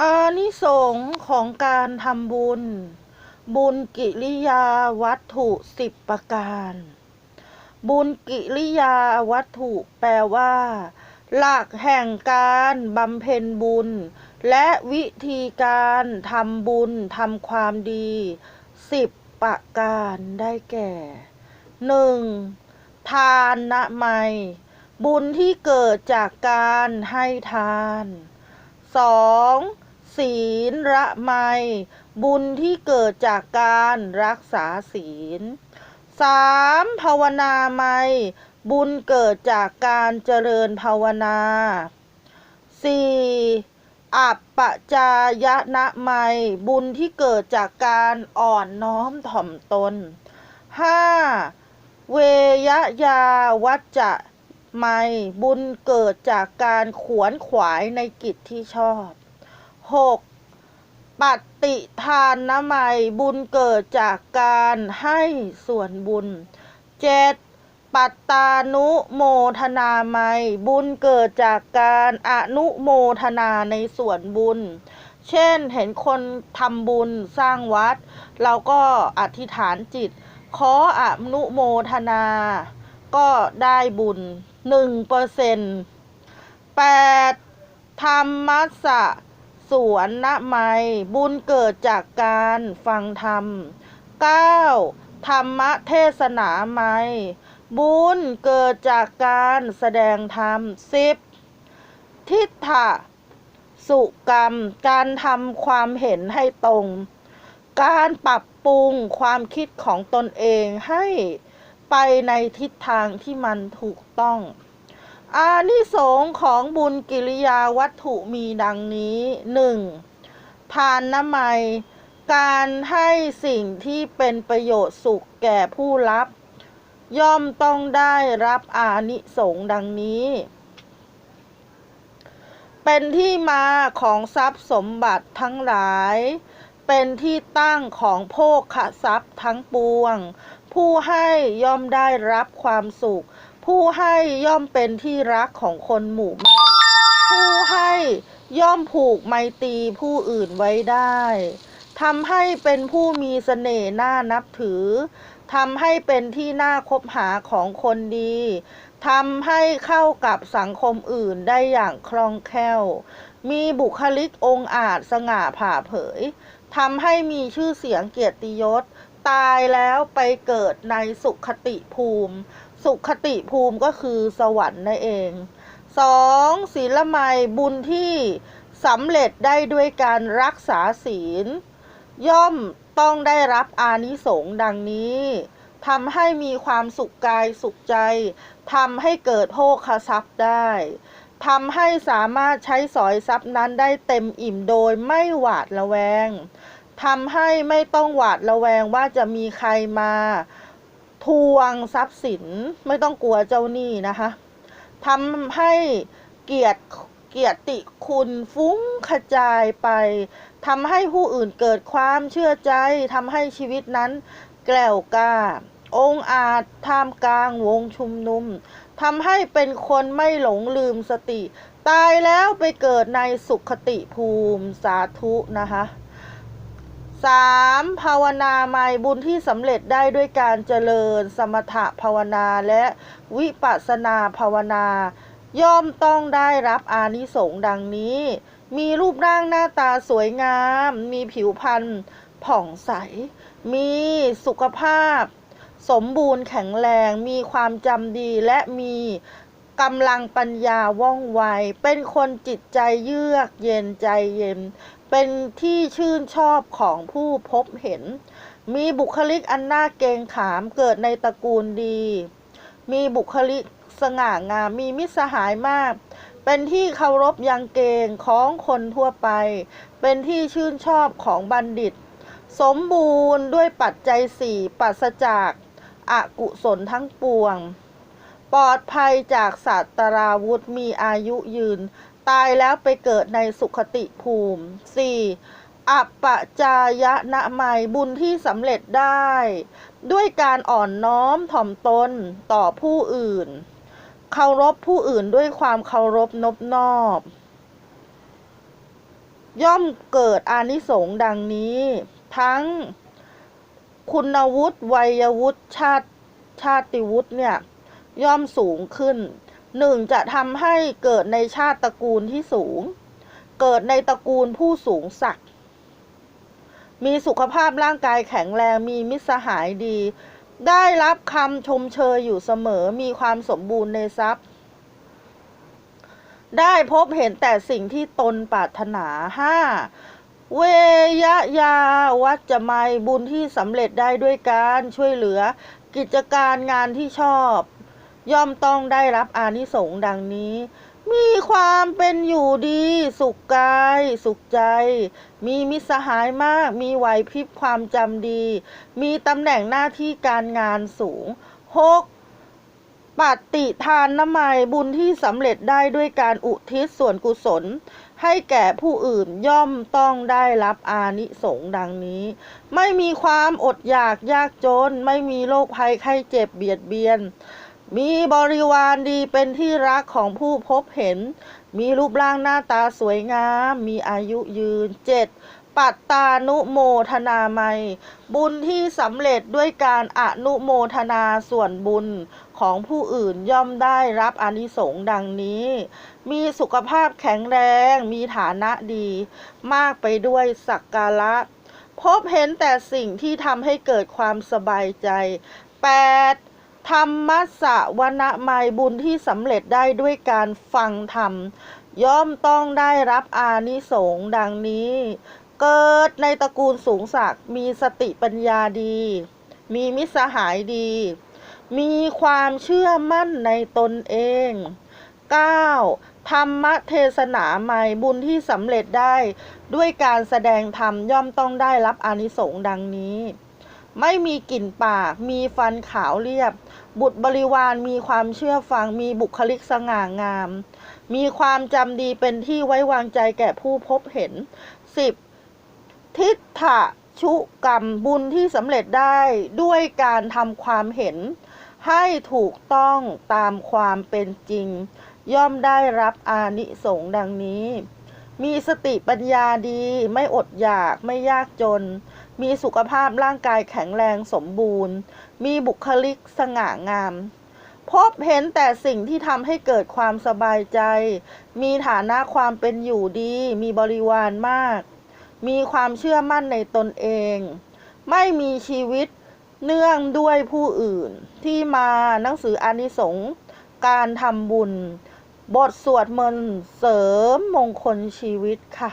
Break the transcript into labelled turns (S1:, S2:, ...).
S1: อานิสงส์ของการทำบุญ บุญกิริยาวัตถุสิบประการ บุญกิริยาวัตถุแปลว่า หลักแห่งการบำเพ็ญบุญ และวิธีการทำบุญทำความดีสิบประการได้แก่หนึ่งทานนะไมบุญที่เกิดจากการให้ทาน 2. ศีลระไม บุญที่เกิดจากการรักษาศีล 3. ภาวนาไม บุญเกิดจากการเจริญภาวนา 4. อัปปจายนะไม บุญที่เกิดจากการอ่อนน้อมถ่อมตน 5. เวยยาวัจจะ ไมยบุญเกิดจากการขวนขวายในกิจที่ชอบ 6. ปฏิทานนะไมยบุญเกิดจากการให้ส่วนบุญ 7. ปัตตานุโมทนาไมยบุญเกิดจากการอนุโมทนาในส่วนบุญเช่นเห็นคนทำบุญสร้างวัด เราก็อธิษฐานจิต ขออนุโมทนา ก็ได้บุญ หนึ่งเปอร์เซ็นต์แปดธรรมัสสะสวนนะไมบุญเกิดจากการฟังธรรมเก้าธรรมเทศนาไมบุญเกิดจากการแสดงธรรมสิบทิฏฐะสุกรรม การทำความเห็นให้ตรง การปรับปรุงความคิดของตนเองให้ ไปในทิศทางที่มันถูกต้อง อานิสงส์ของบุญกิริยาวัตถุมีดังนี้ 1. ทานน้ำไมยการให้สิ่งที่เป็นประโยชน์สุขแก่ผู้รับ ย่อมต้องได้รับอานิสงส์ดังนี้ เป็นที่มาของทรัพย์สมบัติทั้งหลายเป็นที่ตั้งของโภคทรัพย์ทั้งปวง ผู้ให้ย่อมได้รับความสุข ผู้ให้ย่อมเป็นที่รักของคนหมู่มาก ผู้ให้ย่อมผูกไมตรีผู้อื่นไว้ได้ทำให้เป็นผู้มีเสน่ห์น่านับถือทำให้เป็นที่น่าคบหาของคนดีทำให้เข้ากับสังคมอื่นได้อย่างคล่องแคล่ว มีบุคลิกองอาจสง่าผ่าเผยทำให้มีชื่อเสียงเกียรติยศ ตายแล้วไปเกิดในสุขติภูมิ สุขติภูมิก็คือสวรรค์นั่นเอง 2. ศีลไมยบุญที่สำเร็จได้ด้วยการรักษาศีล ย่อมต้องได้รับอานิสงส์ดังนี้ทำให้มีความสุขกายสุขใจทำให้เกิดโภคทรัพย์ได้ทำให้สามารถใช้สอยทรัพย์นั้นได้เต็มอิ่มโดยไม่หวาดระแวง ทำให้ไม่ต้องหวาดระแวงว่าจะมีใครมาทวงทรัพย์สินไม่ต้องกลัวเจ้าหนี้นะคะทำให้เกียรติเกียรติคุณฟุ้งกระจายไปทำให้ผู้อื่นเกิดความเชื่อใจทำให้ชีวิตนั้นแกล้วกล้า องอาจท่ามกลางวงชุมนุมทำให้เป็นคนไม่หลงลืมสติ ตายแล้วไปเกิดในสุขติภูมิสาธุนะคะ 3. ภาวนาไมยบุญที่สำเร็จได้ด้วยการเจริญสมถภาวนาและวิปัสสนาภาวนา ย่อมต้องได้รับอานิสงส์ดังนี้ มีรูปร่างหน้าตาสวยงาม มีผิวพรรณผ่องใส มีสุขภาพ สมบูรณ์แข็งแรง มีความจำดีและมีกำลังปัญญาว่องไว เป็นคนจิตใจเยือกเย็นใจเย็น เป็นที่ชื่นชอบของผู้พบเห็น มีบุคลิกอันน่าเกรงขามเกิดในตระกูลดี มีบุคลิกสง่างาม มีมิตรสหายมาก เป็นที่เคารพยังเกงของคนทั่วไป เป็นที่ชื่นชอบของบัณฑิต สมบูรณ์ด้วยปัจจัยสี่ปัสจากอากุศลทั้งปวง ปลอดภัยจากสัตราวุธมีอายุยืน ตายแล้วไปเกิดในสุขติภูมิ 4. อัปปจายะนะไมบุญที่สำเร็จได้ ด้วยการอ่อนน้อมถ่อมตนต่อผู้อื่น เคารพผู้อื่นด้วยความเคารพนบนอบ ย่อมเกิดอานิสงส์ดังนี้ ทั้งคุณวุฒิวัยวุฒิชาติชาติวุฒิเนี่ย ย่อมสูงขึ้น หนึ่งจะทำให้เกิดในชาติตระกูลที่สูง เกิดในตระกูลผู้สูงศักดิ์มีสุขภาพร่างกายแข็งแรงมีมิตรสหายดี ได้รับคำชมเชยอยู่เสมอมีความสมบูรณ์ในทรัพย์ ได้พบเห็นแต่สิ่งที่ตนปรารถนาห้าเวยยาวัจจะไมบุญที่สำเร็จได้ด้วยการช่วยเหลือกิจการงานที่ชอบ ย่อมต้องได้รับอานิสงส์ดังนี้ มีความเป็นอยู่ดี สุขกาย สุขใจ มีมิสหายมาก มีไหวพริบความจำดี มีตำแหน่งหน้าที่การงานสูงหกปฏิทานน้ำไมยบุญที่สำเร็จได้ด้วยการอุทิศส่วนกุศล ให้แก่ผู้อื่นย่อมต้องได้รับอานิสงส์ดังนี้ ไม่มีความอดอยากยากจน ไม่มีโรคภัยไข้เจ็บเบียดเบียน มีบริวารดีเป็นที่รักของผู้พบเห็น มีรูปร่างหน้าตาสวยงาม มีอายุยืนเจ็ดปัตตานุโมทนาไมบุญที่สำเร็จด้วยการอนุโมทนาส่วนบุญของผู้อื่นย่อมได้รับอนิสงส์ดังนี้ มีสุขภาพแข็งแรง มีฐานะดี มากไปด้วยสักการะ พบเห็นแต่สิ่งที่ทำให้เกิดความสบายใจ 8. ธรรมะสะวนะไมยบุญที่สำเร็จได้ด้วยการฟังธรรม ย่อมต้องได้รับอานิสงส์ดังนี้ เกิดในตระกูลสูงศักดิ์มีสติปัญญาดี มีมิสหายดี มีความเชื่อมั่นในตนเอง 9. ธรรมเทศนาใหม่บุญที่สำเร็จได้ ด้วยการแสดงธรรมย่อมต้องได้รับอานิสงส์ดังนี้ ไม่มีกลิ่นปาก มีฟันขาวเรียบ บุตรบริวารมีความเชื่อฟัง มีบุคลิกสง่างาม มีความจำดีเป็นที่ไว้วางใจแก่ผู้พบเห็น 10. ทิฏฐะชุกรรมบุญที่สำเร็จได้ด้วยการทำความเห็น ให้ถูกต้องตามความเป็นจริง ย่อมได้รับอานิสงส์ดังนี้ มีสติปัญญาดีไม่อดอยากไม่ยากจน มีสุขภาพร่างกายแข็งแรงสมบูรณ์ มีบุคลิกสง่างาม พบเห็นแต่สิ่งที่ทำให้เกิดความสบายใจ มีฐานะความเป็นอยู่ดี มีบริวารมาก มีความเชื่อมั่นในตนเอง ไม่มีชีวิตเนื่องด้วยผู้อื่นที่มาหนังสืออานิสงส์การทำบุญ บทสวดมนต์เสริมมงคลชีวิตค่ะ